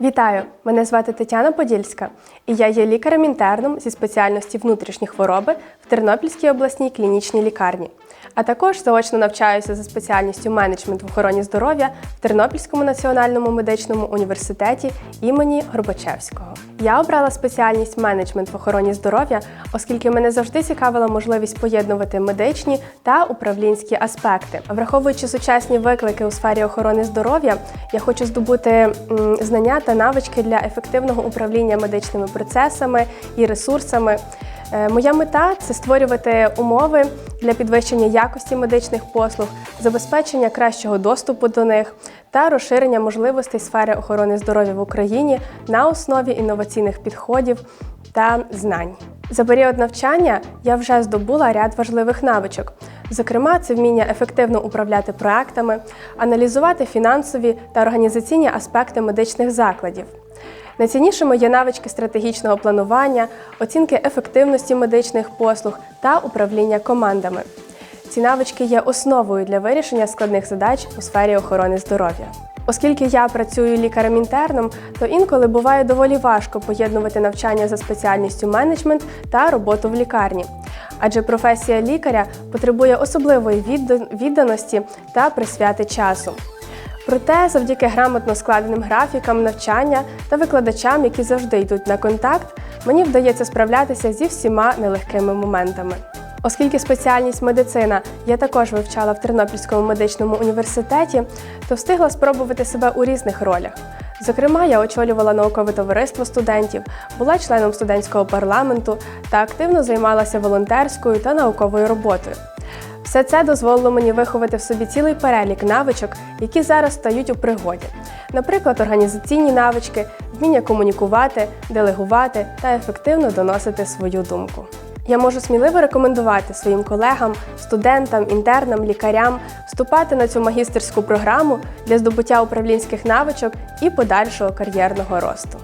Вітаю! Мене звати Тетяна Подільська, і я є лікарем-інтерном зі спеціальності внутрішні хвороби в Тернопільській обласній клінічній лікарні. А також заочно навчаюся за спеціальністю менеджмент в охороні здоров'я в Тернопільському національному медичному університеті імені Горбачевського. Я обрала спеціальність менеджмент в охороні здоров'я, оскільки мене завжди цікавила можливість поєднувати медичні та управлінські аспекти. Враховуючи сучасні виклики у сфері охорони здоров'я, я хочу здобути знання та навички для ефективного управління медичними процесами і ресурсами. Е, Моя мета це створювати умови для підвищення якості медичних послуг, забезпечення кращого доступу до них та розширення можливостей сфери охорони здоров'я в Україні на основі інноваційних підходів та знань. За період навчання я вже здобула ряд важливих навичок. Зокрема, це вміння ефективно управляти проектами, аналізувати фінансові та організаційні аспекти медичних закладів. Найціннішими є навички стратегічного планування, оцінки ефективності медичних послуг та управління командами. Ці навички є основою для вирішення складних задач у сфері охорони здоров'я. Оскільки я працюю лікарем-інтерном, то інколи буває доволі важко поєднувати навчання за спеціальністю менеджмент та роботу в лікарні. Адже професія лікаря потребує особливої відданості та присвяти часу. Проте, завдяки грамотно складеним графікам навчання та викладачам, які завжди йдуть на контакт, мені вдається справлятися зі всіма нелегкими моментами. Оскільки спеціальність медицина я також вивчала в Тернопільському медичному університеті, то встигла спробувати себе у різних ролях. Зокрема, я очолювала наукове товариство студентів, була членом студентського парламенту та активно займалася волонтерською та науковою роботою. Все це дозволило мені виховати в собі цілий перелік навичок, які зараз стають у пригоді. Наприклад, організаційні навички, вміння комунікувати, делегувати та ефективно доносити свою думку. Я можу сміливо рекомендувати своїм колегам, студентам, інтернам, лікарям вступати на цю магістерську програму для здобуття управлінських навичок і подальшого кар'єрного росту.